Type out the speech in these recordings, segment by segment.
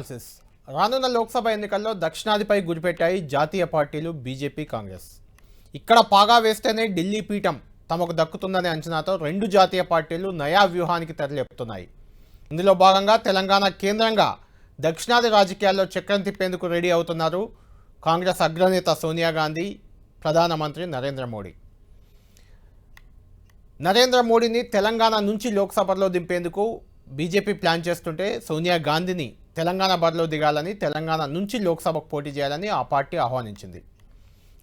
Analysis. రానున్న లోక్సభ ఎన్నికల్లో దక్షిణాదిపై గురిపెట్టాయి జాతీయ పార్టీలు బీజేపీ కాంగ్రెస్ ఇక్కడ పాగా వేస్తేనే ఢిల్లీ పీఠం తమకు దక్కుతుందనే అంచనాతో రెండు జాతీయ పార్టీలు నయా వ్యూహానికి తెరలేపుతున్నాయి ఇందులో భాగంగా తెలంగాణ కేంద్రంగా దక్షిణాది రాజకీయాల్లో చక్రం తిప్పేందుకు రెడీ అవుతున్నారు కాంగ్రెస్ అగ్రనేత సోనియా గాంధీ ప్రధానమంత్రి నరేంద్ర మోడీ నరేంద్ర మోడీని తెలంగాణ నుంచి లోక్సభలో దింపేందుకు బీజేపీ ప్లాన్ చేస్తుంటే సోనియా గాంధీని తెలంగాణ బరిలో దిగాలని తెలంగాణ నుంచి లోక్సభకు పోటీ చేయాలని ఆ పార్టీ ఆహ్వానించింది.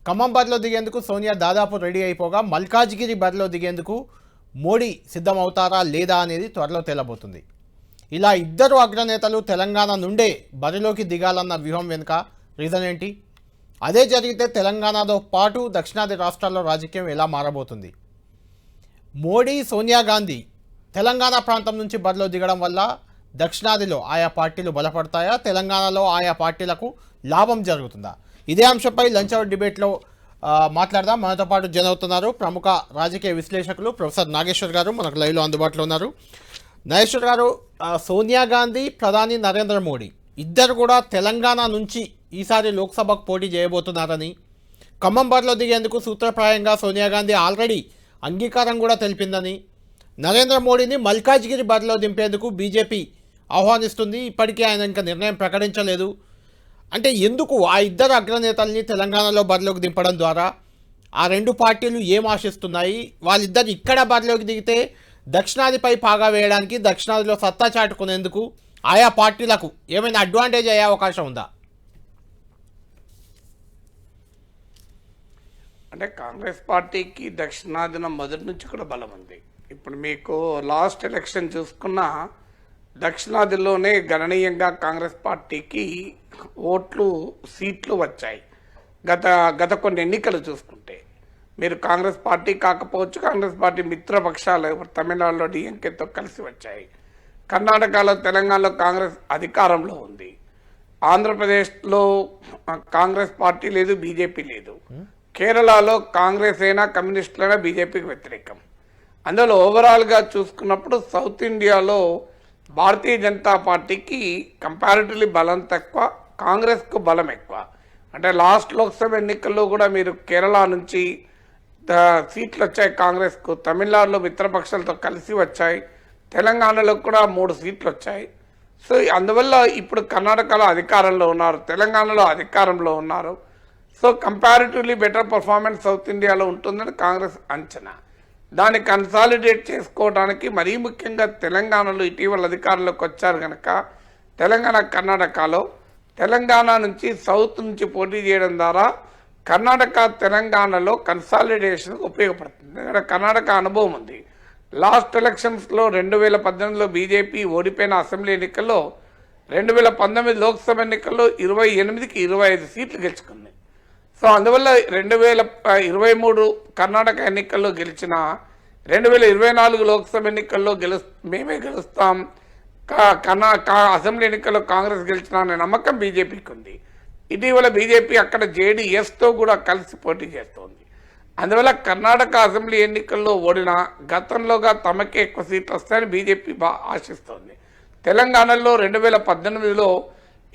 ఖమ్మం బరిలో దిగేందుకు సోనియా దాదాపు రెడీ అయిపోగా మల్కాజ్గిరి బరిలో దిగేందుకు మోడీ సిద్ధమవుతారా లేదా అనేది త్వరలో తేలబోతుంది. ఇలా ఇద్దరు అగ్రనేతలు తెలంగాణ నుండే బరిలోకి దిగాలన్న వ్యూహం వెనుక రీజన్ ఏంటి? అదే జరిగితే తెలంగాణతో పాటు దక్షిణాది రాష్ట్రాల్లో రాజకీయం ఎలా మారబోతుంది? మోడీ సోనియా గాంధీ తెలంగాణ ప్రాంతం నుంచి బరిలో దిగడం వల్ల దక్షిణాదిలో ఆయా పార్టీలు బలపడతాయా? తెలంగాణలో ఆయా పార్టీలకు లాభం జరుగుతుందా? ఇదే అంశంపై లంచ్ అవర్ డిబేట్లో మాట్లాడదాం. మనతో పాటు జన్ అవుతున్నారు ప్రముఖ రాజకీయ విశ్లేషకులు ప్రొఫెసర్ నాగేశ్వర్ గారు. మనకు లైవ్లో అందుబాటులో ఉన్నారు. నాగేశ్వర్ గారు సోనియా గాంధీ ప్రధాని నరేంద్ర మోడీ ఇద్దరు కూడా తెలంగాణ నుంచి ఈసారి లోక్సభకు పోటీ చేయబోతున్నారని ఖమ్మం బరిలో దిగేందుకు సూత్రప్రాయంగా సోనియా గాంధీ ఆల్రెడీ అంగీకారం కూడా తెలిపిందని నరేంద్ర మోడీని మల్కాజ్గిరి బరిలో దింపేందుకు బీజేపీ ఆహ్వానిస్తుంది. ఇప్పటికీ ఆయన ఇంకా నిర్ణయం ప్రకటించలేదు. అంటే ఎందుకు ఆ ఇద్దరు అగ్రనేతల్ని తెలంగాణలో బరిలోకి దింపడం ద్వారా? ఆ రెండు పార్టీలు ఏం ఆశిస్తున్నాయి? వాళ్ళిద్దరు ఇక్కడ బరిలోకి దిగితే దక్షిణాదిపై పాగా వేయడానికి దక్షిణాదిలో సత్తా చాటుకునేందుకు ఆయా పార్టీలకు ఏమైనా అడ్వాంటేజ్ అయ్యే అవకాశం ఉందా? అంటే కాంగ్రెస్ పార్టీకి దక్షిణాదిన మొదటి నుంచి కూడా బలం ఉంది. ఇప్పుడు మీకు లాస్ట్ ఎలక్షన్ చూసుకున్నా దక్షిణాదిలోనే గణనీయంగా కాంగ్రెస్ పార్టీకి ఓట్లు సీట్లు వచ్చాయి. గత గత కొన్ని ఎన్నికలు చూసుకుంటే. మీరు కాంగ్రెస్ పార్టీ కాకపోవచ్చు కాంగ్రెస్ పార్టీ మిత్రపక్షాలు తమిళనాడులో డిఎంకేతో కలిసి వచ్చాయి. కర్ణాటకలో తెలంగాణలో కాంగ్రెస్ అధికారంలో ఉంది. ఆంధ్రప్రదేశ్లో కాంగ్రెస్ పార్టీ లేదు బీజేపీ లేదు. కేరళలో కాంగ్రెస్ అయినా కమ్యూనిస్టులైనా బీజేపీకి వ్యతిరేకం. అందులో ఓవరాల్గా చూసుకున్నప్పుడు సౌత్ ఇండియాలో భారతీయ జనతా పార్టీకి కంపారిటివ్లీ బలం తక్కువ కాంగ్రెస్కు బలం ఎక్కువ. అంటే లాస్ట్ లోక్సభ ఎన్నికల్లో కూడా మీరు కేరళ నుంచి సీట్లు వచ్చాయి కాంగ్రెస్కు తమిళనాడులో మిత్రపక్షాలతో కలిసి వచ్చాయి తెలంగాణలో కూడా మూడు సీట్లు వచ్చాయి. సో అందువల్ల ఇప్పుడు కర్ణాటకలో అధికారంలో ఉన్నారు తెలంగాణలో అధికారంలో ఉన్నారు. So comparatively better performance south ఇండియాలో ఉంటుందని కాంగ్రెస్ అంచనా. దాన్ని కన్సాలిడేట్ చేసుకోవడానికి మరీ ముఖ్యంగా తెలంగాణలో ఇటీవల అధికారంలోకి వచ్చారు కనుక తెలంగాణ కర్ణాటకలో తెలంగాణ నుంచి సౌత్ నుంచి పోటీ చేయడం ద్వారా కర్ణాటక తెలంగాణలో కన్సాలిడేషన్ ఉపయోగపడుతుంది. ఇక్కడ కర్ణాటక అనుభవం ఉంది. లాస్ట్ ఎలక్షన్స్లో రెండు వేల పద్దెనిమిదిలో బీజేపీ ఓడిపోయిన అసెంబ్లీ ఎన్నికల్లో రెండు వేల పంతొమ్మిది లోక్సభ ఎన్నికల్లో ఇరవై ఎనిమిదికి ఇరవై ఐదు సీట్లు గెలుచుకుంది సో అందువల్ల రెండు వేల ఇరవై మూడు కర్ణాటక ఎన్నికల్లో గెలిచిన రెండు వేల ఇరవై నాలుగు లోక్సభ ఎన్నికల్లో గెలు మేమే గెలుస్తాం. కా- కర్ణా అసెంబ్లీ ఎన్నికల్లో కాంగ్రెస్ గెలిచిన అనే నమ్మకం బీజేపీకి ఉంది. ఇటీవల బీజేపీ అక్కడ జేడీఎస్తో కూడా కలిసి పోటీ చేస్తోంది. అందువల్ల కర్ణాటక అసెంబ్లీ ఎన్నికల్లో ఓడిన గతంలోగా తమకే ఎక్కువ సీట్లు వస్తాయని బీజేపీ ఆశిస్తోంది. తెలంగాణలో రెండు వేల పద్దెనిమిదిలో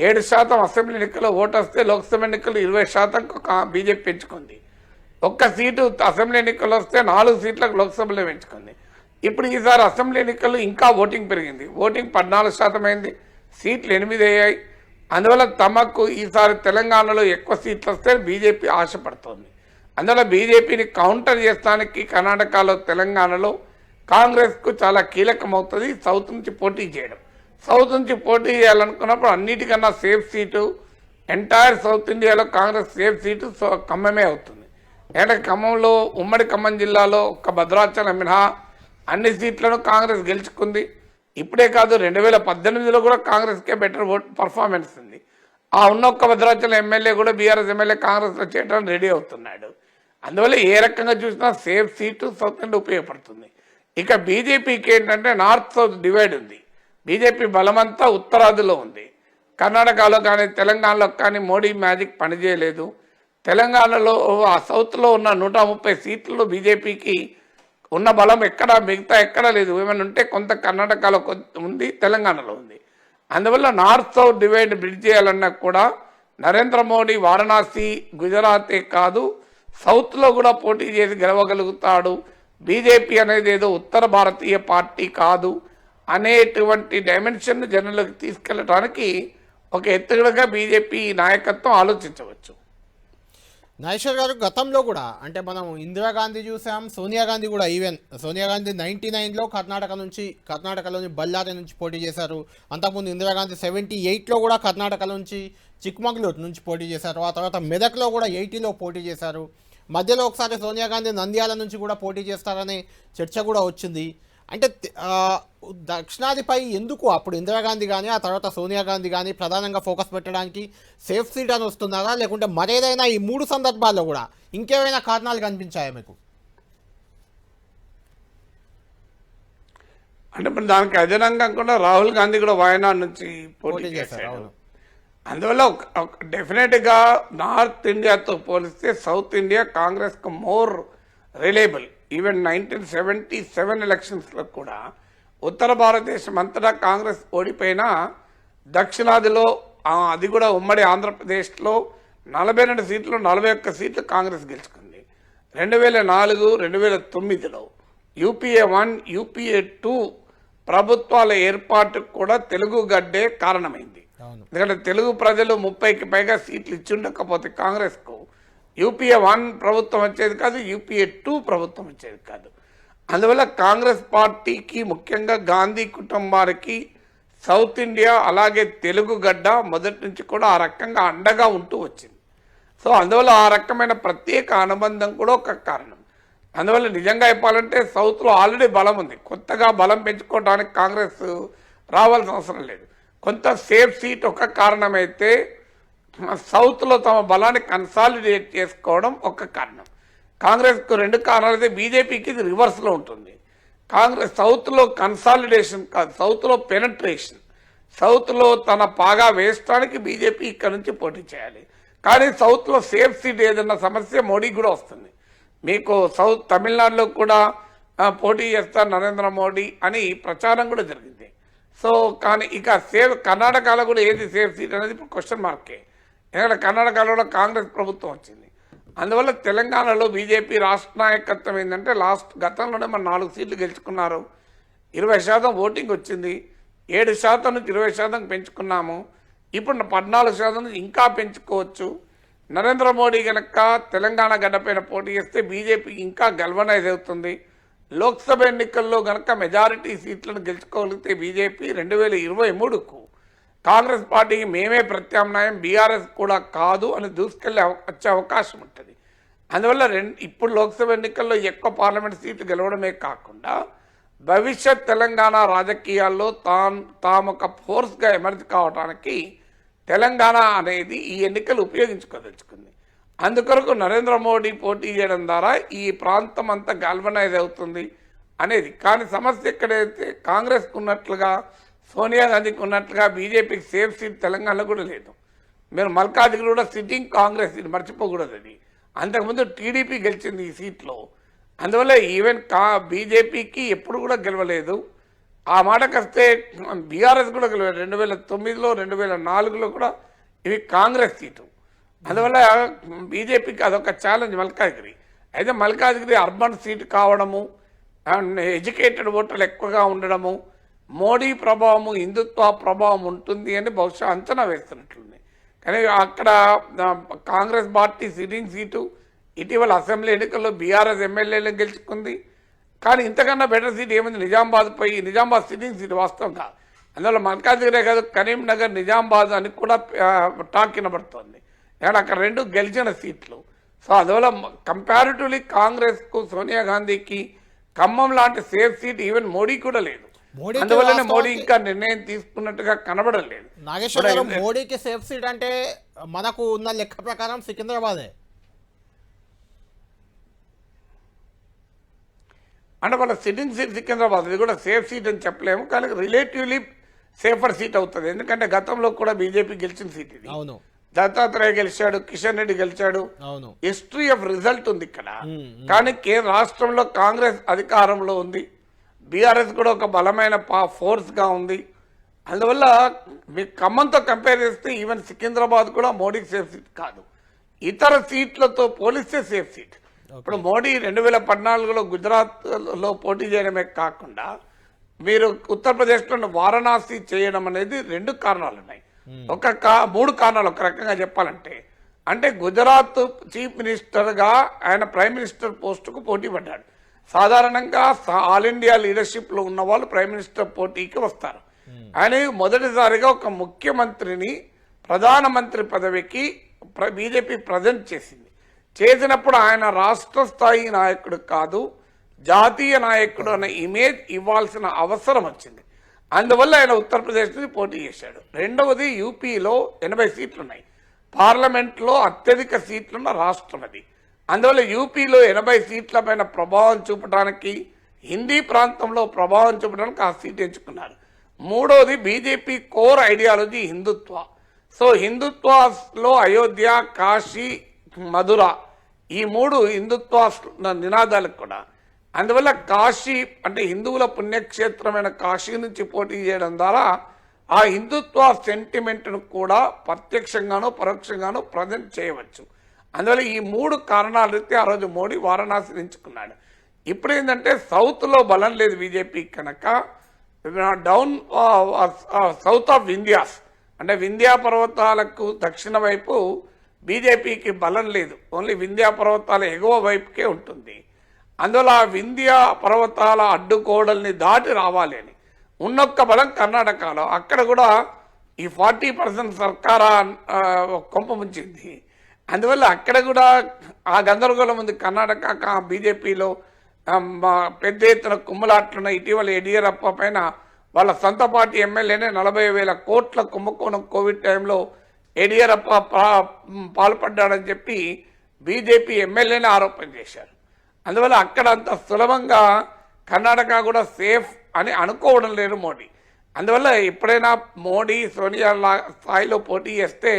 ఏడు శాతం అసెంబ్లీ ఎన్నికల్లో ఓటు వస్తే లోక్సభ ఎన్నికలు ఇరవై శాతం బీజేపీ పెంచుకుంది. ఒక్క సీటు అసెంబ్లీ ఎన్నికలు వస్తే నాలుగు సీట్లకు లోక్సభలో పెంచుకుంది. ఇప్పుడు ఈసారి అసెంబ్లీ ఎన్నికల్లో ఇంకా ఓటింగ్ పెరిగింది. ఓటింగ్ పద్నాలుగు శాతం అయింది. సీట్లు ఎనిమిది అయ్యాయి. అందువల్ల తమకు ఈసారి తెలంగాణలో ఎక్కువ సీట్లు వస్తే బీజేపీ ఆశపడుతోంది. అందువల్ల బీజేపీని కౌంటర్ చేస్తానికి కర్ణాటకలో తెలంగాణలో కాంగ్రెస్కు చాలా కీలకమవుతుంది. సౌత్ నుంచి పోటీ చేయడం. సౌత్ నుంచి పోటీ చేయాలనుకున్నప్పుడు అన్నిటికన్నా సేఫ్ సీటు ఎంటైర్ సౌత్ ఇండియాలో కాంగ్రెస్ సేఫ్ సీటు సో- ఖమ్మమే అవుతుంది. ఎందుకంటే ఖమ్మంలో ఉమ్మడి ఖమ్మం జిల్లాలో ఒక్క భద్రాచలం మినహా అన్ని సీట్లను కాంగ్రెస్ గెలుచుకుంది. ఇప్పుడే కాదు రెండు వేల పద్దెనిమిదిలో కూడా కాంగ్రెస్కే బెటర్ ఓట్ పర్ఫార్మెన్స్ ఉంది. ఆ ఉన్న ఒక్క భద్రాచలం ఎమ్మెల్యే కూడా బీఆర్ఎస్ ఎమ్మెల్యే కాంగ్రెస్లో చేయడానికి రెడీ అవుతున్నాడు. అందువల్ల ఏ రకంగా చూసినా సేఫ్ సీటు సౌత్ ఇండియా ఉపయోగపడుతుంది. ఇక బీజేపీకి ఏంటంటే నార్త్ సౌత్ డివైడ్ ఉంది. బీజేపీ బలమంతా ఉత్తరాదిలో ఉంది. కర్ణాటకలో కానీ తెలంగాణలో కానీ మోడీ మ్యాజిక్ పనిచేయలేదు. తెలంగాణలో ఆ సౌత్లో ఉన్న నూట ముప్పై సీట్లలో బీజేపీకి ఉన్న బలం ఎక్కడ మిగతా ఎక్కడ లేదు. ఏమైనా ఉంటే కొంత కర్ణాటకలో ఉంది తెలంగాణలో ఉంది. అందువల్ల నార్త్ సౌత్ డివైడ్ బ్రిడ్జ్ చేయాలన్నా కూడా నరేంద్ర మోడీ వారణాసి గుజరాతే కాదు సౌత్లో కూడా పోటీ చేసి గెలవగలుగుతాడు. బీజేపీ అనేది ఏదో ఉత్తర భారతీయ పార్టీ కాదు. అనేటువంటి డైమెన్షన్ను జనంలోకి తీసుకెళ్ళడానికి ఒక ఎత్తుగడగా బీజేపీ నాయకత్వం ఆలోచించవచ్చు. నాగేశ్వర్ గారు గతంలో కూడా అంటే మనం ఇందిరాగాంధీ చూసాం సోనియా గాంధీ కూడా ఈవెన్ సోనియా గాంధీ నైన్టీ నైన్లో కర్ణాటక నుంచి కర్ణాటకలోని బళ్ళారి నుంచి పోటీ చేశారు. అంతకుముందు ఇందిరాగాంధీ సెవెంటీ ఎయిట్లో కూడా కర్ణాటక నుంచి చిక్మగళూరు నుంచి పోటీ చేశారు. ఆ తర్వాత మెదక్లో కూడా ఎయిటీలో పోటీ చేశారు. మధ్యలో ఒకసారి సోనియా గాంధీ నంద్యాల నుంచి కూడా పోటీ చేస్తారనే చర్చ కూడా వచ్చింది. అంటే దక్షిణాదిపై ఎందుకు అప్పుడు ఇందిరాగాంధీ కానీ ఆ తర్వాత సోనియా గాంధీ కానీ ప్రధానంగా ఫోకస్ పెట్టడానికి సేఫ్ సీట్ అని వస్తున్నారా? లేకుంటే మరేదైనా ఈ మూడు సందర్భాల్లో కూడా ఇంకేమైనా కారణాలు కనిపించాయా మీకు? అంటే మరి దానికి అదనంగా కూడా రాహుల్ గాంధీ కూడా వాయనాడ్ నుంచి పోటీ చేశారు అందువల్ల డెఫినెట్గా నార్త్ ఇండియాతో పోలిస్తే సౌత్ ఇండియా కాంగ్రెస్కు more reliable. Even nineteen seventy seven ఎలక్షన్స్లో కూడా ఉత్తర భారతదేశం అంతటా కాంగ్రెస్ ఓడిపోయినా దక్షిణాదిలో అది కూడా ఉమ్మడి ఆంధ్రప్రదేశ్లో నలభై రెండు సీట్లు నలభై ఒక్క సీట్లు కాంగ్రెస్ గెలుచుకుంది. రెండు వేల నాలుగు రెండు వేల తొమ్మిదిలో యూపీఏ వన్ యూపీఏ టూ ప్రభుత్వాల ఏర్పాటుకు కూడా తెలుగు గడ్డే కారణమైంది. ఎందుకంటే తెలుగు ప్రజలు ముప్పైకి పైగా సీట్లు ఇచ్చి ఉండకపోతే కాంగ్రెస్కు యూపీఏ వన్ ప్రభుత్వం వచ్చేది కాదు యూపీఏ టూ ప్రభుత్వం వచ్చేది కాదు. అందువల్ల కాంగ్రెస్ పార్టీకి ముఖ్యంగా గాంధీ కుటుంబానికి సౌత్ ఇండియా అలాగే తెలుగు గడ్డ మొదటి నుంచి కూడా ఆ రకంగా అండగా ఉంటూ వచ్చింది. సో అందువల్ల ఆ రకమైన ప్రత్యేక అనుబంధం కూడా ఒక కారణం. అందువల్ల నిజంగా చెప్పాలంటే సౌత్లో ఆల్రెడీ బలం ఉంది. కొత్తగా బలం పెంచుకోవడానికి కాంగ్రెస్ రావాల్సిన అవసరం లేదు. కొంత సేఫ్ సీట్ ఒక కారణమైతే సౌత్లో తమ బలాన్ని కన్సాలిడేట్ చేసుకోవడం ఒక కారణం. కాంగ్రెస్కు రెండు కారణాలు అయితే బీజేపీకి ఇది రివర్స్లో ఉంటుంది. కాంగ్రెస్ సౌత్లో కన్సాలిడేషన్ కాదు సౌత్లో పెనట్రేషన్ సౌత్లో తన పాగా వేయడానికి బీజేపీ ఇక్కడ నుంచి పోటీ చేయాలి. కానీ సౌత్లో సేఫ్ సీట్ ఏదన్నా సమస్య మోడీకి కూడా వస్తుంది. మీకు సౌత్ తమిళనాడులో కూడా పోటీ చేస్తారు నరేంద్ర మోడీ అని ప్రచారం కూడా జరిగింది. సో కానీ ఇక సేఫ్ కర్ణాటకలో కూడా ఏది సేఫ్ సీట్ అనేది ఇప్పుడు క్వశ్చన్ మార్కే ఎందుకంటే కర్ణాటకలో కాంగ్రెస్ ప్రభుత్వం వచ్చింది. అందువల్ల తెలంగాణలో బీజేపీ రాష్ట్ర నాయకత్వం ఏంటంటే లాస్ట్ గతంలోనే మన నాలుగు సీట్లు గెలుచుకున్నారు. ఇరవై శాతం ఓటింగ్ వచ్చింది. ఏడు శాతం నుంచి ఇరవై శాతం పెంచుకున్నాము. ఇప్పుడు పద్నాలుగు శాతం నుంచి ఇంకా పెంచుకోవచ్చు. నరేంద్ర మోడీ కనుక తెలంగాణ గడ్డపైన పోటీ చేస్తే బీజేపీ ఇంకా గల్వనైజ్ అవుతుంది. లోక్సభ ఎన్నికల్లో గనక మెజారిటీ సీట్లను గెలుచుకోగలిగితే బీజేపీ రెండు వేల ఇరవై మూడుకు కాంగ్రెస్ పార్టీకి మేమే ప్రత్యామ్నాయం బీఆర్ఎస్ కూడా కాదు అని దూసుకెళ్ళే అవ- వచ్చే అవకాశం ఉంటుంది. అందువల్ల రెండు ఇప్పుడు లోక్సభ ఎన్నికల్లో ఎక్కువ పార్లమెంట్ సీట్లు గెలవడమే కాకుండా భవిష్యత్ తెలంగాణ రాజకీయాల్లో తాను తాము ఒక ఫోర్స్గా ఎమర్జ్ కావడానికి తెలంగాణ అనేది ఈ ఎన్నికలు ఉపయోగించుకోదలుచుకుంది. అందుకొరకు నరేంద్ర మోడీ పోటీ చేయడం ద్వారా ఈ ప్రాంతం అంతా గాల్వనైజ్ అవుతుంది అనేది. కానీ సమస్య ఎక్కడైతే కాంగ్రెస్కు ఉన్నట్లుగా సోనియా గాంధీకి ఉన్నట్లుగా బీజేపీకి సేఫ్ సీట్ తెలంగాణలో కూడా లేదు. మీరు మల్కాజ్గిరి కూడా సిట్టింగ్ కాంగ్రెస్ ఇది మర్చిపోకూడదు అది. అంతకుముందు టీడీపీ గెలిచింది ఈ సీట్లో. అందువల్ల ఈవెన్ కా బీజేపీకి ఎప్పుడు కూడా గెలవలేదు. ఆ మాటకు వస్తే బీఆర్ఎస్ కూడా గెలవలేదు. రెండు వేల తొమ్మిదిలో రెండు వేల నాలుగులో కూడా ఇవి కాంగ్రెస్ సీటు. అందువల్ల బీజేపీకి అదొక ఛాలెంజ్ మల్కాజ్గిరి. అయితే మల్కాజ్గిరి అర్బన్ సీట్ కావడము అండ్ ఎడ్యుకేటెడ్ ఓటర్లు ఎక్కువగా ఉండడము మోడీ ప్రభావము హిందుత్వ ప్రభావం ఉంటుంది అని బహుశా అంచనా వేస్తున్నట్లుంది. కానీ అక్కడ కాంగ్రెస్ పార్టీ సిట్టింగ్ సీటు ఇటీవల అసెంబ్లీ ఎన్నికల్లో బీఆర్ఎస్ ఎమ్మెల్యేలను గెలుచుకుంది. కానీ ఇంతకన్నా బెటర్ సీట్ ఏముంది? నిజామాబాద్ పోయి నిజామాబాద్ సిట్టింగ్ సీట్ వాస్తవంగా అందువల్ల మల్కాజ్గిరే కాదు కరీంనగర్ నిజామాబాద్ అని కూడా టాక్ వినబడుతోంది. కానీ అక్కడ రెండు గెలిచిన సీట్లు. సో అందువల్ల కంపారిటివ్లీ కాంగ్రెస్కు సోనియా గాంధీకి ఖమ్మం లాంటి సేఫ్ సీట్ ఈవెన్ మోడీ కూడా లేదు. అందువల్లనే మోడీ ఇంకా నిర్ణయం తీసుకున్నట్టుగా కనబడలేదు. నాగేశ్వర గారు మోడీకి సేఫ్ సీట్ అంటే మనకు ఉన్న లెక్క ప్రకారం సికింద్రాబాదే. అంటే వాళ్ళ సిట్టింగ్ సీట్ సికింద్రాబాద్ ఇది కూడా సేఫ్ సీట్ అని చెప్పలేము కానీ రిలేటివ్లీ సేఫర్ సీట్ అవుతుంది. ఎందుకంటే గతంలో కూడా బీజేపీ గెలిచిన సీట్ ఇది. అవును. దత్తాత్రేయ గెలిచాడు కిషన్ రెడ్డి గెలిచాడు. అవును. హిస్టరీ ఆఫ్ రిజల్ట్ ఉంది ఇక్కడ. కానీ కేంద్ర రాష్ట్రంలో కాంగ్రెస్ అధికారంలో ఉంది. బీఆర్ఎస్ కూడా ఒక బలమైన పా ఫోర్స్గా ఉంది. అందువల్ల మీ ఖమ్మంతో కంపేర్ చేస్తే ఈవెన్ సికింద్రాబాద్ కూడా మోడీకి సేఫ్ సీట్ కాదు. ఇతర సీట్లతో పోలిస్తే సేఫ్ సీట్ ఇప్పుడు మోడీ రెండు వేల పద్నాలుగులో గుజరాత్లో పోటీ చేయడమే కాకుండా మీరు ఉత్తరప్రదేశ్లో వారణాసి చేయడం అనేది రెండు కారణాలు ఉన్నాయి. ఒక కా మూడు కారణాలు ఒక రకంగా చెప్పాలంటే అంటే గుజరాత్ చీఫ్ మినిస్టర్గా ఆయన ప్రైమ్ మినిస్టర్ పోస్టుకు పోటీ పడ్డాడు. సాధారణంగా ఆల్ ఇండియా లీడర్షిప్లో ఉన్న వాళ్ళు ప్రైమ్ మినిస్టర్ పోటీకి వస్తారు. ఆయన మొదటిసారిగా ఒక ముఖ్యమంత్రిని ప్రధానమంత్రి పదవికి బీజేపీ ప్రజెంట్ చేసింది. చేసినప్పుడు ఆయన రాష్ట్ర స్థాయి నాయకుడు కాదు జాతీయ నాయకుడు అనే ఇమేజ్ ఇవ్వాల్సిన అవసరం వచ్చింది. అందువల్ల ఆయన ఉత్తరప్రదేశ్ నుంచి పోటీ చేశాడు. రెండవది యూపీలో ఎనభై సీట్లు ఉన్నాయి పార్లమెంట్లో అత్యధిక సీట్లున్న రాష్ట్రం అది అందువల్ల యూపీలో ఎనభై సీట్ల పైన ప్రభావం చూపడానికి హిందీ ప్రాంతంలో ప్రభావం చూపడానికి ఆ సీట్ ఎంచుకున్నారు. మూడోది BJP core ideology Hindutva. So హిందుత్వలో Ayodhya Kashi Mathura ఈ మూడు హిందుత్వ నినాదాలకు కూడా. అందువల్ల కాశీ అంటే హిందువుల పుణ్యక్షేత్రమైన కాశీ నుంచి పోటీ చేయడం ద్వారా ఆ హిందుత్వ సెంటిమెంట్ను కూడా ప్రత్యక్షంగానో పరోక్షంగానో ప్రజెంట్ చేయవచ్చు. అందువల్ల ఈ మూడు కారణాలు అయితే ఆ రోజు మోడీ వారణాసి ఎంచుకున్నాడు ఇప్పుడు ఏంటంటే సౌత్లో బలం లేదు బీజేపీ కనుక. డౌన్ సౌత్ ఆఫ్ ఇండియాస్ అంటే వింధ్యా పర్వతాలకు దక్షిణ వైపు బీజేపీకి బలం లేదు. ఓన్లీ వింధ్యా పర్వతాల ఎగువ వైపుకే ఉంటుంది. అందువల్ల వింధ్యా పర్వతాల అడ్డుకోడల్ని దాటి రావాలి అని. ఉన్నొక్క బలం కర్ణాటకలో. అక్కడ కూడా ఈ ఫార్టీ పర్సెంట్ సర్కారా కొంప ముంచింది. అందువల్ల అక్కడ కూడా ఆ గందరగోళం ఉంది. కర్ణాటక బీజేపీలో పెద్ద ఎత్తున కుమ్మలాట్లున్న ఇటీవల యడియూరప్ప పైన వాళ్ళ సొంత పార్టీ ఎమ్మెల్యేనే నలభై వేల కోట్ల కుంభకోణం కోవిడ్ టైంలో యడియూరప్ప పాల్పడ్డాడని చెప్పి బీజేపీ ఎమ్మెల్యేనే ఆరోపణ చేశారు. అందువల్ల అక్కడ అంత సులభంగా కర్ణాటక కూడా సేఫ్ అని అనుకోవడం లేదు మోడీ. అందువల్ల ఎప్పుడైనా మోడీ సోనియా స్థాయిలో పోటీ చేస్తే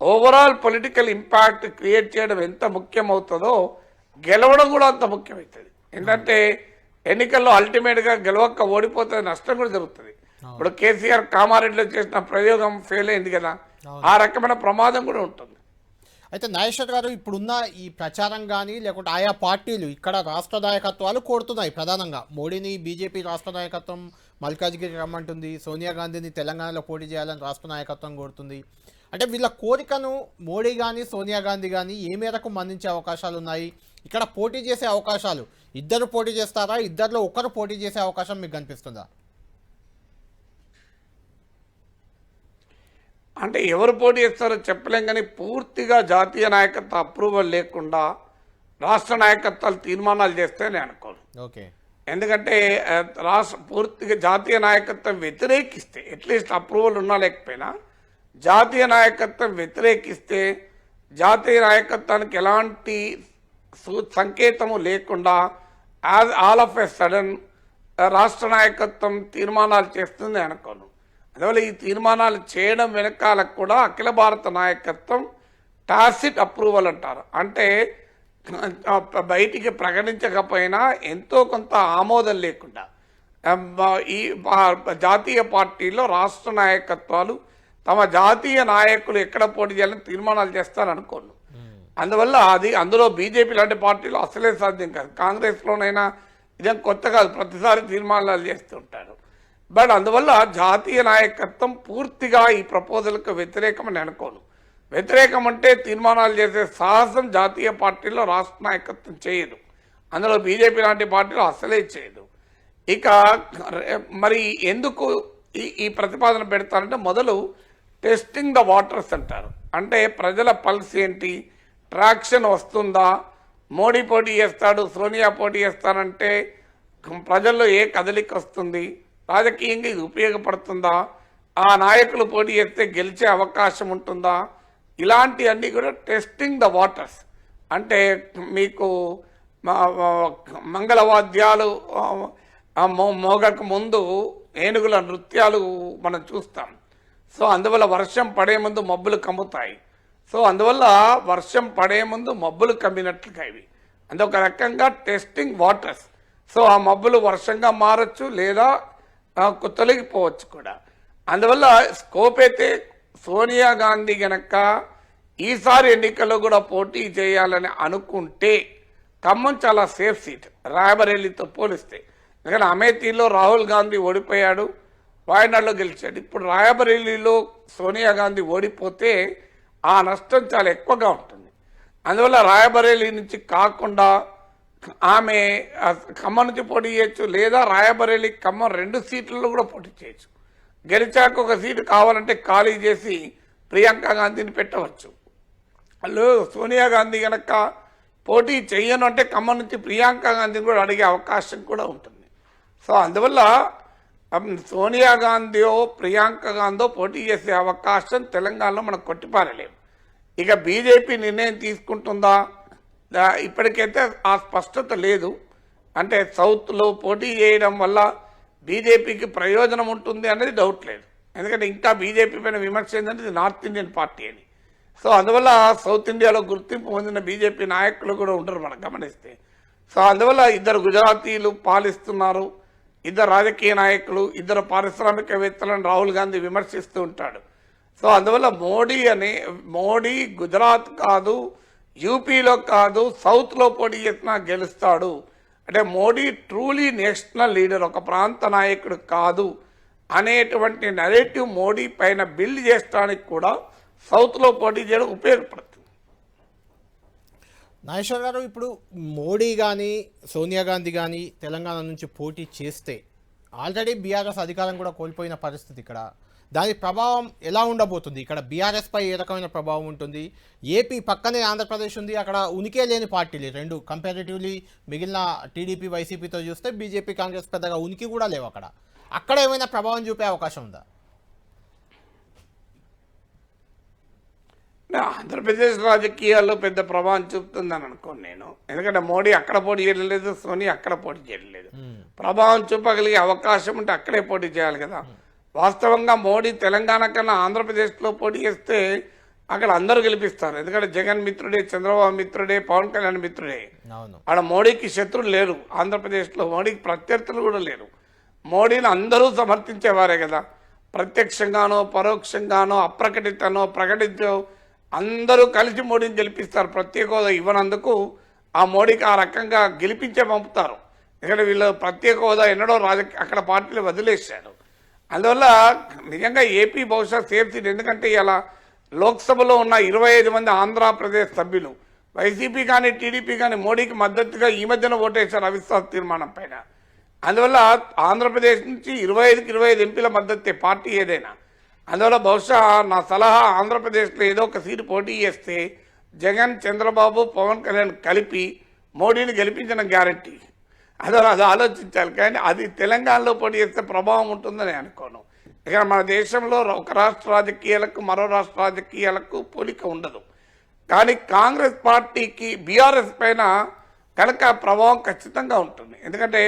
ఓవరాల్ పొలిటికల్ ఇంపాక్ట్ క్రియేట్ చేయడం ఎంత ముఖ్యమవుతుందో గెలవడం కూడా అంత ముఖ్యమవుతుంది. ఏంటంటే ఎన్నికల్లో అల్టిమేట్గా గెలవక ఓడిపోతే నష్టం కూడా జరుగుతుంది. ఇప్పుడు కేసీఆర్ కామారెడ్డిలో చేసిన ప్రయోగం ఫెయిల్ అయింది కదా. ఆ రకమైన ప్రమాదం కూడా ఉంటుంది. అయితే నాగేశ్వర్ గారు ఇప్పుడున్న ఈ ప్రచారం కానీ లేకుంటే ఆయా పార్టీలు ఇక్కడ రాష్ట్ర నాయకత్వాలు కోరుతున్నాయి ప్రధానంగా. మోడీని బీజేపీ రాష్ట్ర నాయకత్వం మల్కాజ్గిరి రమ్మంటుంది. సోనియా గాంధీని తెలంగాణలో పోటీ చేయాలని రాష్ట్ర నాయకత్వం కోరుతుంది. అంటే వీళ్ళ కోరికను మోడీ కానీ సోనియా గాంధీ కానీ ఏ మేరకు మన్నించే అవకాశాలు ఉన్నాయి? ఇక్కడ పోటీ చేసే అవకాశాలు ఇద్దరు పోటీ చేస్తారా? ఇద్దరిలో ఒకరు పోటీ చేసే అవకాశం మీకు కనిపిస్తుందా? అంటే ఎవరు పోటీ చేస్తారో చెప్పలేం కానీ పూర్తిగా జాతీయ నాయకత్వ అప్రూవల్ లేకుండా రాష్ట్ర నాయకత్వాలు తీర్మానాలు చేస్తే నేను అనుకోను. ఓకే. ఎందుకంటే రాష్ట్ర పూర్తిగా జాతీయ నాయకత్వం వ్యతిరేకిస్తే అట్లీస్ట్ అప్రూవల్ ఉన్నా లేకపోయినా జాతీయ నాయకత్వం వ్యతిరేకిస్తే జాతీయ నాయకత్వానికి ఎలాంటి సు- సంకేతము లేకుండా as all of a sudden రాష్ట్ర నాయకత్వం తీర్మానాలు చేస్తుంది అనుకోను. అందువల్ల ఈ తీర్మానాలు చేయడం వెనకాల కూడా అఖిల భారత నాయకత్వం టాసిట్ అప్రూవల్ అంటారు. అంటే బయటికి ప్రకటించకపోయినా ఎంతో కొంత ఆమోదం లేకుండా. ఈ జాతీయ పార్టీలో రాష్ట్ర నాయకత్వాలు తమ జాతీయ నాయకులు ఎక్కడ పోటీ చేయాలని తీర్మానాలు చేస్తారనుకోను అందువల్ల అది అందులో బీజేపీ లాంటి పార్టీలు అసలే సాధ్యం కాదు. కాంగ్రెస్లోనైనా ఇదేం కొత్త కాదు ప్రతిసారి తీర్మానాలు చేస్తుంటారు. బట్ అందువల్ల జాతీయ నాయకత్వం పూర్తిగా ఈ ప్రపోజల్కు వ్యతిరేకమని అనుకోను. వ్యతిరేకం అంటే తీర్మానాలు చేసే సాహసం జాతీయ పార్టీలో రాష్ట్ర నాయకత్వం చేయదు. అందులో బీజేపీ లాంటి పార్టీలు అసలే చేయదు. ఇక మరి ఎందుకు ఈ ఈ ప్రతిపాదన పెడతారంటే మొదలు టెస్టింగ్ ద వాటర్స్ అంటారు అంటే ప్రజల పల్స్ ఏంటి? ట్రాక్షన్ వస్తుందా? మోడీ పోటీ చేస్తాడు సోనియా పోటీ చేస్తానంటే ప్రజల్లో ఏ కదలిక వస్తుంది? రాజకీయంగా ఇది ఉపయోగపడుతుందా? ఆ నాయకులు పోటీ చేస్తే గెలిచే అవకాశం ఉంటుందా? ఇలాంటివన్నీ కూడా టెస్టింగ్ ద వాటర్స్ అంటే మీకు మంగళవాద్యాలు మోగక ముందు ఏనుగుల నృత్యాలు మనం చూస్తాం. సో అందువల్ల వర్షం పడే ముందు మబ్బులు కమ్ముతాయి. సో అందువల్ల వర్షం పడే ముందు మబ్బులు కమ్మినట్లుగా ఇవి అదొక రకంగా టెస్టింగ్ వాటర్స్ సో ఆ మబ్బులు వర్షంగా మారచ్చు లేదా ఆ, తొలగిపోవచ్చు కూడా. అందువల్ల స్కోప్ అయితే సోనియా గాంధీ గనక ఈసారి ఎన్నికల్లో కూడా పోటీ చేయాలని అనుకుంటే ఖమ్మం చాలా సేఫ్ సీట్ రాయబరేలీతో పోలిస్తే. ఎందుకంటే అమేథీలో రాహుల్ గాంధీ ఓడిపోయాడు. వాయనాడులో గెలిచాడు. ఇప్పుడు రాయబరేలీలో సోనియా గాంధీ ఓడిపోతే ఆ నష్టం చాలా ఎక్కువగా ఉంటుంది. అందువల్ల రాయబరేలీ నుంచి కాకుండా ఆమె ఖమ్మం నుంచి పోటీ చేయొచ్చు లేదా రాయబరేలీ ఖమ్మం రెండు సీట్లలో కూడా పోటీ చేయొచ్చు. గెలిచాక ఒక సీటు కావాలంటే ఖాళీ చేసి ప్రియాంక గాంధీని పెట్టవచ్చు. వాళ్ళు సోనియా గాంధీ కనుక పోటీ చేయను అంటే ఖమ్మం నుంచి ప్రియాంక గాంధీని కూడా అడిగే అవకాశం కూడా ఉంటుంది. సో అందువల్ల సోనియా గాంధీయో ప్రియాంక గాంధీయో పోటీ చేసే అవకాశం తెలంగాణలో మనం కొట్టిపారలేము ఇక బీజేపీ నిర్ణయం తీసుకుంటుందా? ఇప్పటికైతే ఆ స్పష్టత లేదు. అంటే సౌత్లో పోటీ చేయడం వల్ల బీజేపీకి ప్రయోజనం ఉంటుంది అనేది డౌట్ లేదు. ఎందుకంటే ఇంకా బీజేపీ పైన విమర్శ ఏంటంటే ఇది నార్త్ ఇండియన్ పార్టీ అని. సో అందువల్ల సౌత్ ఇండియాలో గుర్తింపు పొందిన బీజేపీ నాయకులు కూడా ఉండరు మనం గమనిస్తే. సో అందువల్ల ఇద్దరు గుజరాతీలు పాలిస్తున్నారు. ఇద్దరు రాజకీయ నాయకులు ఇద్దరు పారిశ్రామికవేత్తలను రాహుల్ గాంధీ విమర్శిస్తూ ఉంటాడు. సో అందువల్ల మోడీ అనే మోడీ గుజరాత్ కాదు యూపీలో కాదు సౌత్లో పోటీ చేసినా గెలుస్తాడు. అంటే మోడీ ట్రూలీ నేషనల్ లీడర్ ఒక ప్రాంత నాయకుడు కాదు అనేటువంటి నెరేటివ్ మోడీ పైన బిల్డ్ చేయడానికి కూడా సౌత్లో పోటీ చేయడం ఉపయోగపడుతుంది. నాగేశ్వర్ గారు ఇప్పుడు మోడీ కానీ సోనియా గాంధీ కానీ తెలంగాణ నుంచి పోటీ చేస్తే ఆల్రెడీ బీఆర్ఎస్ అధికారం కూడా కోల్పోయిన పరిస్థితి ఇక్కడ. దాని ప్రభావం ఎలా ఉండబోతుంది? ఇక్కడ బీఆర్ఎస్ పై ఏ రకమైన ప్రభావం ఉంటుంది? ఏపీ పక్కనే ఆంధ్రప్రదేశ్ ఉంది అక్కడ ఉనికే లేని పార్టీలు రెండు. కంపారిటివ్లీ మిగిలిన టీడీపీ వైసీపీతో చూస్తే బీజేపీ కాంగ్రెస్ పెద్దగా ఉనికి కూడా లేవు అక్కడ. అక్కడ ఏమైనా ప్రభావం చూపే అవకాశం ఉందా? ఆంధ్రప్రదేశ్ రాజకీయాల్లో పెద్ద ప్రభావం చూపుతుందని అనుకోను నేను. ఎందుకంటే మోడీ అక్కడ పోటీ చేయలేదు సోనియా అక్కడ పోటీ చేయలేదు ప్రభావం చూపగలిగే అవకాశం ఉంటే అక్కడే పోటీ చేయాలి కదా. వాస్తవంగా మోడీ తెలంగాణ కన్నా ఆంధ్రప్రదేశ్లో పోటీ చేస్తే అక్కడ అందరూ గెలిపిస్తారు. ఎందుకంటే జగన్ మిత్రుడే చంద్రబాబు మిత్రుడే పవన్ కళ్యాణ్ మిత్రుడే. ఆడ మోడీకి శత్రులు లేరు. ఆంధ్రప్రదేశ్లో మోడీకి ప్రత్యర్థులు కూడా లేరు. మోడీని అందరూ సమర్థించేవారే కదా. ప్రత్యక్షంగానో పరోక్షంగానో అప్రకటితనో ప్రకటించో అందరూ కలిసి మోడీని గెలిపిస్తారు. ప్రత్యేక హోదా ఇవ్వనందుకు ఆ మోడీకి ఆ రకంగా గెలిపించే పంపుతారు. ఎందుకంటే వీళ్ళు ప్రత్యేక హోదా ఎన్నడో రాజకీయ అక్కడ పార్టీలు వదిలేశారు. అందువల్ల నిజంగా ఏపీ బహుశా సేఫ్ సీట్. ఎందుకంటే ఇలా లోక్సభలో ఉన్న ఇరవై ఐదు మంది ఆంధ్రప్రదేశ్ సభ్యులు వైసీపీ కానీ టీడీపీ కానీ మోడీకి మద్దతుగా ఈ మధ్యన ఓటేశారు అవిశ్వాస తీర్మానం పైన. అందువల్ల ఆంధ్రప్రదేశ్ నుంచి ఇరవై ఐదుకి ఇరవై ఐదు ఎంపీల మద్దతే. పార్టీ ఏదైనా అందువల్ల బహుశా నా సలహా ఆంధ్రప్రదేశ్లో ఏదో ఒక సీటు పోటీ చేస్తే జగన్ చంద్రబాబు పవన్ కళ్యాణ్ కలిపి మోడీని గెలిపించిన గ్యారంటీ. అదో అది ఆలోచించాలి. కానీ అది తెలంగాణలో పోటీ చేస్తే ప్రభావం ఉంటుందని అనుకోను. ఇక మన దేశంలో ఒక రాష్ట్ర రాజకీయాలకు మరో రాష్ట్ర రాజకీయాలకు పోలిక ఉండదు. కానీ కాంగ్రెస్ పార్టీకి బీఆర్ఎస్ పైన కనుక ప్రభావం ఖచ్చితంగా ఉంటుంది. ఎందుకంటే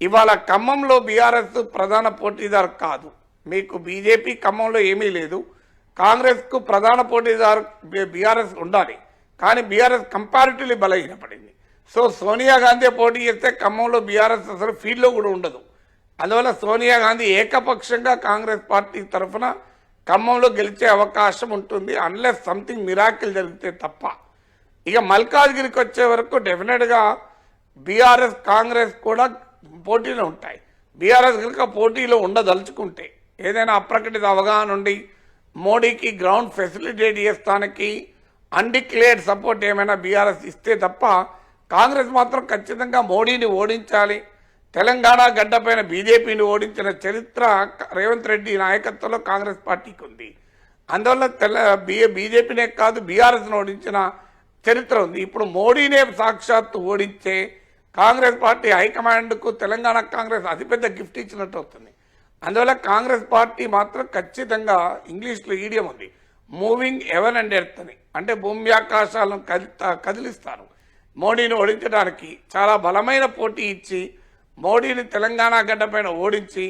ఇవాళ ఖమ్మంలో బీఆర్ఎస్ ప్రధాన పోటీదారు కాదు. మీకు బీజేపీ ఖమ్మంలో ఏమీ లేదు. కాంగ్రెస్కు ప్రధాన పోటీదారు బీఆర్ఎస్ ఉండాలి. కానీ బీఆర్ఎస్ కంపారిటివ్లీ బలహీనపడింది. సో సోనియా గాంధీ పోటీ చేస్తే ఖమ్మంలో బీఆర్ఎస్ అసలు ఫీల్డ్లో కూడా ఉండదు. అందువల్ల సోనియా గాంధీ ఏకపక్షంగా కాంగ్రెస్ పార్టీ తరఫున ఖమ్మంలో గెలిచే అవకాశం ఉంటుంది. అన్లెస్ సంథింగ్ మిరాకిల్ జరిగితే తప్ప. ఇక మల్కాజ్గిరికి వచ్చే వరకు డెఫినెట్గా బీఆర్ఎస్ కాంగ్రెస్ కూడా పోటీలో ఉంటాయి. బీఆర్ఎస్ కనుక పోటీలో ఉండదలుచుకుంటే ఏదైనా అప్రకటిత అవగాహన ఉండి మోడీకి గ్రౌండ్ ఫెసిలిటేట్ చేస్తానికి అన్డిక్లేర్డ్ సపోర్ట్ ఏమైనా బీఆర్ఎస్ ఇస్తే తప్ప కాంగ్రెస్ మాత్రం ఖచ్చితంగా మోడీని ఓడించాలి. తెలంగాణ గడ్డపైన బీజేపీని ఓడించిన చరిత్ర రేవంత్ రెడ్డి నాయకత్వంలో కాంగ్రెస్ పార్టీకి ఉంది. అందువల్ల తెల బీజేపీనే కాదు బీఆర్ఎస్ను ఓడించిన చరిత్ర ఉంది. ఇప్పుడు మోడీనే సాక్షాత్తు ఓడించే కాంగ్రెస్ పార్టీ హైకమాండ్కు తెలంగాణ కాంగ్రెస్ అతిపెద్ద గిఫ్ట్ ఇచ్చినట్టు అవుతుంది. అందువల్ల కాంగ్రెస్ పార్టీ మాత్రం ఖచ్చితంగా ఇంగ్లీష్లో ఈడియం ఉంది. మూవింగ్ ఎవెన్ అండ్ ఎర్త్ అని. అంటే భూమి ఆకాశాలను కది కదిలిస్తారు మోడీని ఓడించడానికి చాలా బలమైన పోటీ ఇచ్చి మోడీని తెలంగాణ గడ్డపైన ఓడించి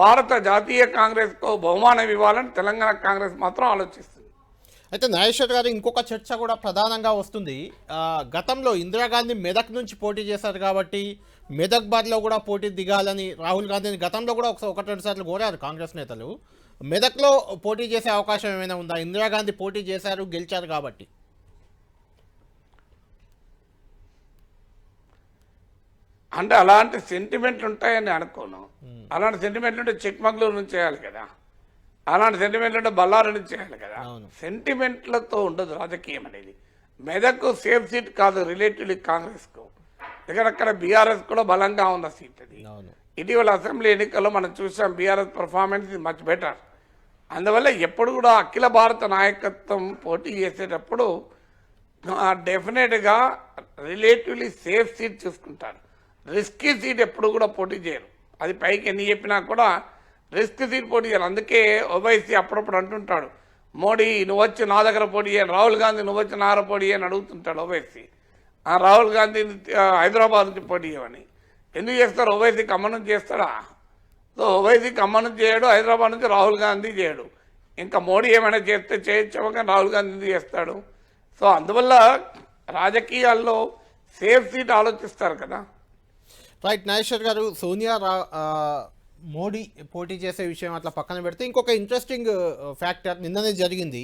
భారత జాతీయ కాంగ్రెస్కు బహుమానం ఇవ్వాలని తెలంగాణ కాంగ్రెస్ మాత్రం ఆలోచిస్తుంది. అయితే నాగేశ్వర్ గారు ఇంకొక చర్చ కూడా ప్రధానంగా వస్తుంది. గతంలో ఇందిరాగాంధీ మెదక్ నుంచి పోటీ చేశారు కాబట్టి మెదక్ బార్లో కూడా పోటీ దిగాలని రాహుల్ గాంధీని గతంలో కూడా ఒకసారి ఒకటి రెండు సార్లు కోరారు కాంగ్రెస్ నేతలు. మెదక్లో పోటీ చేసే అవకాశం ఏమైనా ఉందా? ఇందిరాగాంధీ పోటీ చేశారు గెలిచారు కాబట్టి. అంటే అలాంటి సెంటిమెంట్లు ఉంటాయని అనుకోను. అలాంటి సెంటిమెంట్లు ఉంటే చిక్మగళూరు నుంచి చేయాలి కదా. అలాంటి సెంటిమెంట్లు ఉంటే బళ్ళారి నుంచి చేయాలి కదా. సెంటిమెంట్లతో ఉండదు రాజకీయం అనేది. మెదక్ సేఫ్ సీట్ కాదు రిలేటివ్లీ కాంగ్రెస్ అక్కడ బీఆర్ఎస్ కూడా బలంగా ఉన్న సీట్ అది. ఇటీవల అసెంబ్లీ ఎన్నికల్లో మనం చూసాం BRS performance is much better అందువల్ల ఎప్పుడు కూడా అఖిల భారత నాయకత్వం పోటీ చేసేటప్పుడు డెఫినెట్గా రిలేటివ్లీ సేఫ్ సీట్ చూసుకుంటారు. రిస్కీ సీట్ ఎప్పుడు కూడా పోటీ చేయరు. అది పైకి ఎన్ని చెప్పినా కూడా రిస్క్ సీట్ పోటీ చేయరు. అందుకే ఓవైసీ అప్పుడప్పుడు అంటుంటాడు మోడీ నువ్వు వచ్చి నా దగ్గర పోటీ చేయను రాహుల్ గాంధీ నువ్వు వచ్చి నా దగ్గర పోటీ చేయని అడుగుతుంటాడు ఓవైసీ రాహుల్ గాంధీని హైదరాబాద్ నుంచి పోటీ చేయమని ఎందుకు చేస్తారు? ఓవైసీ ఖమ్మం నుంచి చేస్తాడా? సో ఓవైసీ ఖమ్మం నుంచి చేయడు హైదరాబాద్ నుంచి రాహుల్ గాంధీ చేయడు. ఇంకా మోడీ ఏమైనా చేస్తే చేయొచ్చేమో కానీ రాహుల్ గాంధీ చేస్తాడు? సో అందువల్ల రాజకీయాల్లో సేఫ్ సీట్ ఆలోచిస్తారు కదా. రైట్ నాగేశ్వర్ గారు సోనియా రా మోడీ పోటీ చేసే విషయం అట్లా పక్కన పెడితే ఇంకొక ఇంట్రెస్టింగ్ ఫ్యాక్టర్ నిన్ననే జరిగింది.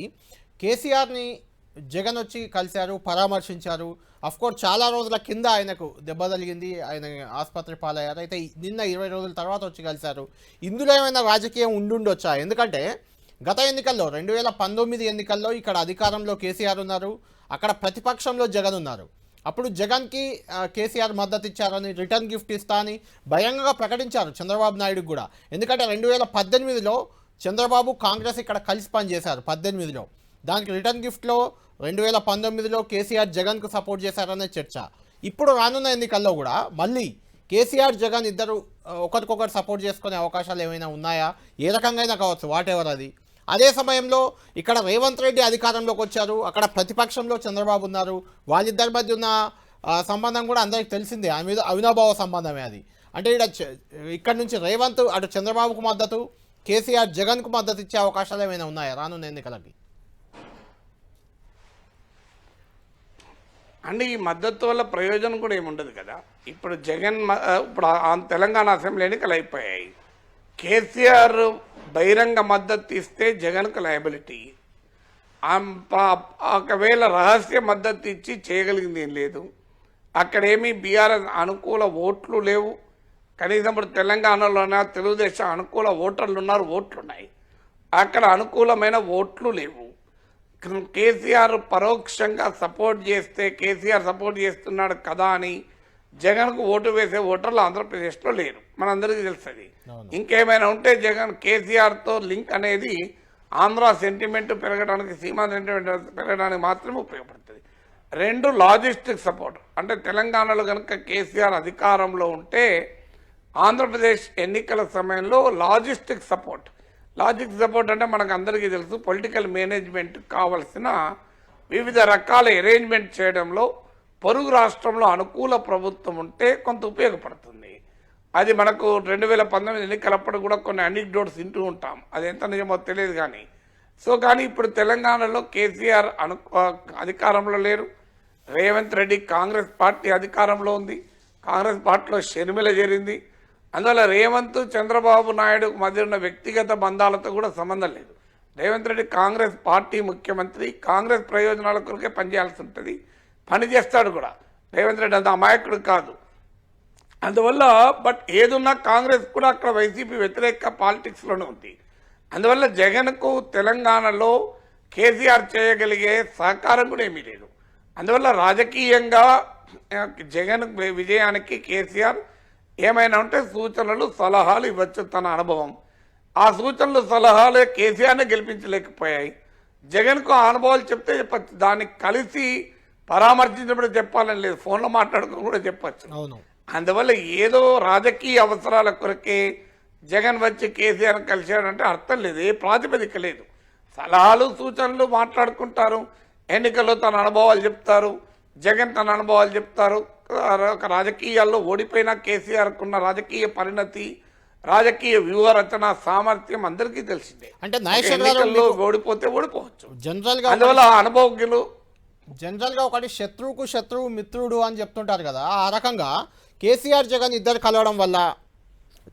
కేసీఆర్ని జగన్ వచ్చి కలిశారు పరామర్శించారు. అఫ్కోర్స్ చాలా రోజుల కింద ఆయనకు దెబ్బ తగిలింది ఆయన ఆసుపత్రి పాలయ్యారు. అయితే నిన్న ఇరవై రోజుల తర్వాత వచ్చి కలిశారు. ఇందులో ఏమైనా రాజకీయం ఉండుండొచ్చా? ఎందుకంటే గత ఎన్నికల్లో రెండు వేల పంతొమ్మిది ఎన్నికల్లో ఇక్కడ అధికారంలో కేసీఆర్ ఉన్నారు. అక్కడ ప్రతిపక్షంలో జగన్ ఉన్నారు. అప్పుడు జగన్కి కేసీఆర్ మద్దతు ఇచ్చారని రిటర్న్ గిఫ్ట్ ఇస్తా అని భయంగా ప్రకటించారు చంద్రబాబు నాయుడు కూడా. ఎందుకంటే రెండు వేల పద్దెనిమిదిలో చంద్రబాబు కాంగ్రెస్ ఇక్కడ కలిసి పనిచేశారు పద్దెనిమిదిలో. దానికి రిటర్న్ గిఫ్ట్లో రెండు వేల పంతొమ్మిదిలో కేసీఆర్ జగన్కు సపోర్ట్ చేశారనే చర్చ. ఇప్పుడు రానున్న ఎన్నికల్లో కూడా మళ్ళీ కేసీఆర్ జగన్ ఇద్దరు ఒకరికొకరు సపోర్ట్ చేసుకునే అవకాశాలు ఏమైనా ఉన్నాయా? ఏ రకంగా అయినా కావచ్చు వాట్ ఎవర్ అది. అదే సమయంలో ఇక్కడ రేవంత్ రెడ్డి అధికారంలోకి వచ్చారు అక్కడ ప్రతిపక్షంలో చంద్రబాబు ఉన్నారు. వాళ్ళిద్దరి మధ్య ఉన్న సంబంధం కూడా అందరికి తెలిసిందే. ఆ మీద అవినాభావ సంబంధమే అది. అంటే ఇక్కడ ఇక్కడ నుంచి రేవంత్ అటు చంద్రబాబుకు మద్దతు కేసీఆర్ జగన్కు మద్దతు ఇచ్చే అవకాశాలు ఏమైనా ఉన్నాయా రానున్న ఎన్నికలకి? అంటే ఈ మద్దతు వల్ల ప్రయోజనం కూడా ఏముండదు కదా. ఇప్పుడు జగన్ మ- ఇప్పుడు ఆ తెలంగాణ అసెంబ్లీ ఎన్నికలు అయిపోయాయి. కేసీఆర్ బహిరంగ మద్దతు ఇస్తే జగన్కు లయబిలిటీ ఒకవేళ రహస్య మద్దతు ఇచ్చి చేయగలిగింది ఏం లేదు. అక్కడేమీ బీఆర్ఎస్ అనుకూల ఓట్లు లేవు. కనీసం ఇప్పుడు తెలంగాణలోన తెలుగుదేశం అనుకూల ఓటర్లు ఉన్నారు ఓట్లున్నాయి. అక్కడ అనుకూలమైన ఓట్లు లేవు. కేసీఆర్ పరోక్షంగా సపోర్ట్ చేస్తే కేసీఆర్ సపోర్ట్ చేస్తున్నాడు కదా అని జగన్కు ఓటు వేసే ఓటర్లు ఆంధ్రప్రదేశ్లో లేరు. మనందరికీ తెలుస్తుంది ఇంకేమైనా ఉంటే జగన్ కేసీఆర్తో లింక్ అనేది ఆంధ్ర సెంటిమెంట్ పెరగడానికి సీమా సెంటిమెంట్ పెరగడానికి మాత్రమే ఉపయోగపడుతుంది. రెండు లాజిస్టిక్ సపోర్ట్. అంటే తెలంగాణలో కనుక కేసీఆర్ అధికారంలో ఉంటే ఆంధ్రప్రదేశ్ ఎన్నికల సమయంలో లాజిస్టిక్ సపోర్ట్. లాజిక్ సపోర్ట్ అంటే మనకు అందరికీ తెలుసు పొలిటికల్ మేనేజ్మెంట్ కావలసిన వివిధ రకాల అరేంజ్మెంట్ చేయడంలో పొరుగు రాష్ట్రంలో అనుకూల ప్రభుత్వం ఉంటే కొంత ఉపయోగపడుతుంది. అది మనకు రెండు వేల పంతొమ్మిది ఎన్నికలప్పుడు కూడా కొన్ని అనిక్డోట్స్ వింటూ ఉంటాం. అది ఎంత నిజమో తెలియదు కానీ. సో కానీ ఇప్పుడు తెలంగాణలో కేసీఆర్ అను అధికారంలో లేరు. రేవంత్ రెడ్డి కాంగ్రెస్ పార్టీ అధికారంలో ఉంది. కాంగ్రెస్ పార్టీలో షర్మిల చేరింది. అందువల్ల రేవంత్ చంద్రబాబు నాయుడు మధ్య ఉన్న వ్యక్తిగత బంధాలతో కూడా సంబంధం లేదు. రేవంత్ రెడ్డి కాంగ్రెస్ పార్టీ ముఖ్యమంత్రి కాంగ్రెస్ ప్రయోజనాల కొరకే పనిచేయాల్సి ఉంటుంది. పని చేస్తాడు కూడా. రేవంత్ రెడ్డి అంత అమాయకుడు కాదు. అందువల్ల బట్ ఏదున్నా కాంగ్రెస్ కూడా అక్కడ వైసీపీ వ్యతిరేక పాలిటిక్స్లోనే ఉంది. అందువల్ల జగన్కు తెలంగాణలో కేసీఆర్ చేయగలిగే సహకారం కూడా ఏమీ లేదు. అందువల్ల రాజకీయంగా జగన్ విజయానికి కేసీఆర్ ఏమైనా ఉంటే సూచనలు సలహాలు ఇవ్వచ్చు తన అనుభవం. ఆ సూచనలు సలహాలు కేసీఆర్నే గెలిపించలేకపోయాయి. జగన్కు ఆ అనుభవాలు చెప్తే చెప్పచ్చు. దాన్ని కలిసి పరామర్శించినప్పుడు చెప్పాలని లేదు. ఫోన్లో మాట్లాడుకుని కూడా చెప్పచ్చు. అవును. అందువల్ల ఏదో రాజకీయ అవసరాల కొరకే జగన్ వచ్చి కేసీఆర్ కలిశాడంటే అర్థం లేదు. ఏ ప్రాతిపదిక లేదు. సలహాలు సూచనలు మాట్లాడుకుంటారు. ఎన్నికల్లో తన అనుభవాలు చెప్తారు. జగన్ తన అనుభవాలు చెప్తారు. ఒక రాజకీయాల్లో ఓడిపోయిన కేసీఆర్కు ఉన్న రాజకీయ పరిణతి రాజకీయ వ్యూహ రచన సామర్థ్యం అందరికీ తెలిసిందే. అంటే ఎన్నికల్లో ఓడిపోతే ఓడిపోవచ్చు. జనరల్గా అందువల్ల ఆ అనుభవజ్ఞులు జనరల్గా ఒకటి శత్రువుకు శత్రువు మిత్రుడు అని చెప్తుంటారు కదా ఆ రకంగా కేసీఆర్ జగన్ ఇద్దరు కలవడం వల్ల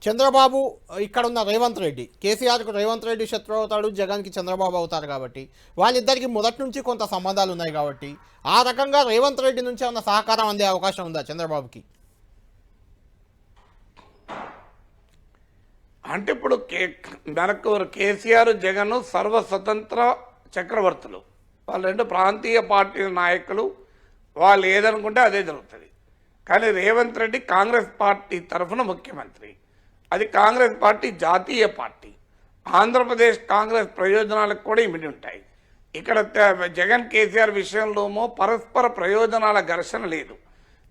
చంద్రబాబు ఇక్కడ ఉన్న రేవంత్ రెడ్డి కేసీఆర్కు రేవంత్ రెడ్డి శత్రు అవుతాడు జగన్కి చంద్రబాబు అవుతారు కాబట్టి. వాళ్ళిద్దరికి మొదటి నుంచి కొంత సంబంధాలు ఉన్నాయి కాబట్టి. ఆ రకంగా రేవంత్ రెడ్డి నుంచి ఉన్న సహకారం అందే అవకాశం ఉందా చంద్రబాబుకి? అంటే ఇప్పుడు కే మనకు కేసీఆర్ జగన్ సర్వస్వతంత్ర చక్రవర్తులు. వాళ్ళు రెండు ప్రాంతీయ పార్టీల నాయకులు. వాళ్ళు ఏదనుకుంటే అదే జరుగుతుంది. కానీ రేవంత్ రెడ్డి కాంగ్రెస్ పార్టీ తరఫున ముఖ్యమంత్రి. అది కాంగ్రెస్ పార్టీ జాతీయ పార్టీ. ఆంధ్రప్రదేశ్ కాంగ్రెస్ ప్రయోజనాలకు కూడా ఇమిడి ఉంటాయి. ఇక్కడ జగన్ కేసీఆర్ విషయంలోమో పరస్పర ప్రయోజనాల ఘర్షణ లేదు.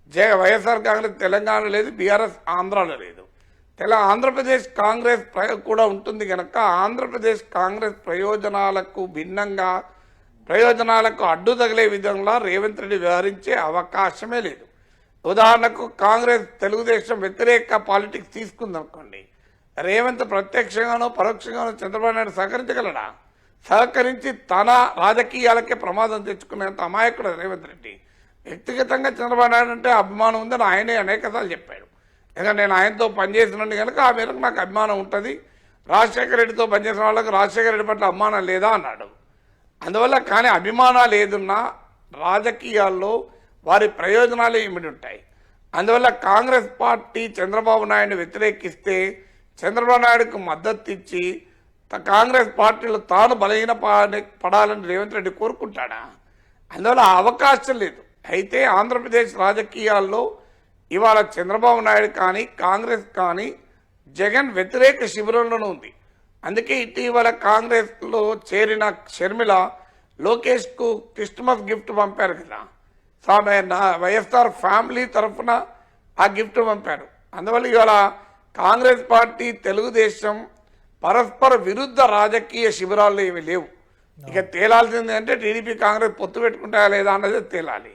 జగ వైఎస్ఆర్ కాంగ్రెస్ తెలంగాణ లేదు బీఆర్ఎస్ ఆంధ్రాలో లేదు. తెల ఆంధ్రప్రదేశ్ కాంగ్రెస్ ప్ర- కూడా ఉంటుంది కనుక ఆంధ్రప్రదేశ్ కాంగ్రెస్ ప్రయోజనాలకు భిన్నంగా ప్రయోజనాలకు అడ్డు తగిలే విధంగా రేవంత్ రెడ్డి వ్యవహరించే అవకాశమే లేదు. ఉదాహరణకు కాంగ్రెస్ తెలుగుదేశం వ్యతిరేక పాలిటిక్స్ తీసుకుందనుకోండి రేవంత్ ప్రత్యక్షంగానో పరోక్షంగానో చంద్రబాబు నాయుడు సహకరించగలడా? సహకరించి తన రాజకీయాలకే ప్రమాదం తెచ్చుకునేంత అమాయకుడు రేవంత్ రెడ్డి. వ్యక్తిగతంగా చంద్రబాబు నాయుడు అంటే అభిమానం ఉందని ఆయనే అనేకసార్లు చెప్పాడు. ఎందుకంటే నేను ఆయనతో పనిచేసినందు కనుక ఆ మేరకు నాకు అభిమానం ఉంటుంది. రాజశేఖర రెడ్డితో పనిచేసిన వాళ్ళకి రాజశేఖర రెడ్డి పట్ల అభిమానం లేదా అన్నాడు. అందువల్ల కానీ అభిమానాలు ఏదున్నా రాజకీయాల్లో వారి ప్రయోజనాలు ఇమిడి ఉంటాయి? అందువల్ల కాంగ్రెస్ పార్టీ చంద్రబాబు నాయుడు వ్యతిరేకిస్తే చంద్రబాబు నాయుడుకు మద్దతు ఇచ్చి త- కాంగ్రెస్ పార్టీలో తాను బలహీన పడ- పడాలని రేవంత్ రెడ్డి కోరుకుంటాడా? అందువల్ల అవకాశం లేదు. అయితే ఆంధ్రప్రదేశ్ రాజకీయాల్లో ఇవాళ చంద్రబాబు నాయుడు కానీ కాంగ్రెస్ కానీ జగన్ వ్యతిరేక శిబిరంలోనూ ఉంది. అందుకే ఇటీవల కాంగ్రెస్లో చేరిన షర్మిల లోకేష్కు క్రిస్మస్ గిఫ్ట్ పంపారు కదా. సామె నా వైఎస్ఆర్ ఫ్యామిలీ తరఫున ఆ గిఫ్ట్ పంపాడు. అందువల్ల ఇవాళ కాంగ్రెస్ పార్టీ తెలుగుదేశం పరస్పర విరుద్ధ రాజకీయ శిబిరాల్లో ఏమి లేవు. ఇక తేలాల్సింది అంటే టీడీపీ కాంగ్రెస్ పొత్తు పెట్టుకుంటాయా లేదా అన్నది తేలాలి.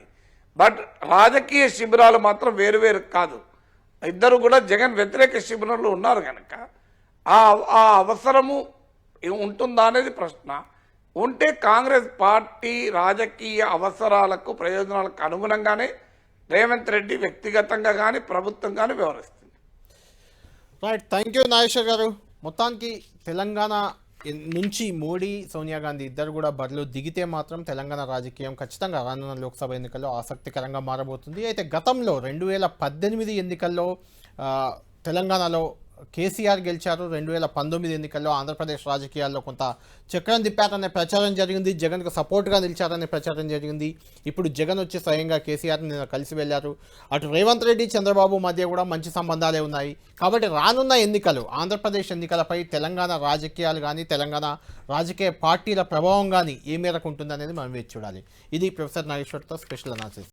బట్ రాజకీయ శిబిరాలు మాత్రం వేరు వేరు కాదు. ఇద్దరు కూడా జగన్ వ్యతిరేక శిబిరంలో ఉన్నారు కనుక ఆ ఆ అవసరము ఉంటుందా అనేది ప్రశ్న. ఉంటే కాంగ్రెస్ పార్టీ రాజకీయ అవసరాలకు ప్రయోజనాలకు అనుగుణంగానే రేవంత్ రెడ్డి వ్యక్తిగతంగా కానీ ప్రభుత్వం కానీ వ్యవహరిస్తుంది. రైట్ థ్యాంక్ యూ నాగేశ్వర్ గారు. మొత్తానికి తెలంగాణ నుంచి మోడీ సోనియా గాంధీ ఇద్దరు కూడా బరిలో దిగితే మాత్రం తెలంగాణ రాజకీయం ఖచ్చితంగా రానున్న లోక్సభ ఎన్నికల్లో ఆసక్తికరంగా మారబోతుంది. అయితే గతంలో రెండు వేల పద్దెనిమిది ఎన్నికల్లో తెలంగాణలో కేసీఆర్ గెలిచారు రెండు వేల పంతొమ్మిది ఎన్నికల్లో ఆంధ్రప్రదేశ్ రాజకీయాల్లో కొంత చక్రం తిప్పారనే ప్రచారం జరిగింది. జగన్కు సపోర్ట్గా నిలిచారనే ప్రచారం జరిగింది. ఇప్పుడు జగన్ వచ్చి స్వయంగా కేసీఆర్ని నిన్న కలిసి వెళ్ళారు. అటు రేవంత్ రెడ్డి చంద్రబాబు మధ్య కూడా మంచి సంబంధాలే ఉన్నాయి. కాబట్టి రానున్న ఎన్నికలు ఆంధ్రప్రదేశ్ ఎన్నికలపై తెలంగాణ రాజకీయాలు కానీ తెలంగాణ రాజకీయ పార్టీల ప్రభావం కానీ ఏ మేరకు ఉంటుందనేది మనం వేచి చూడాలి. ఇది ప్రొఫెసర్ నాగేశ్వర్తో స్పెషల్ అనాలిసిస్.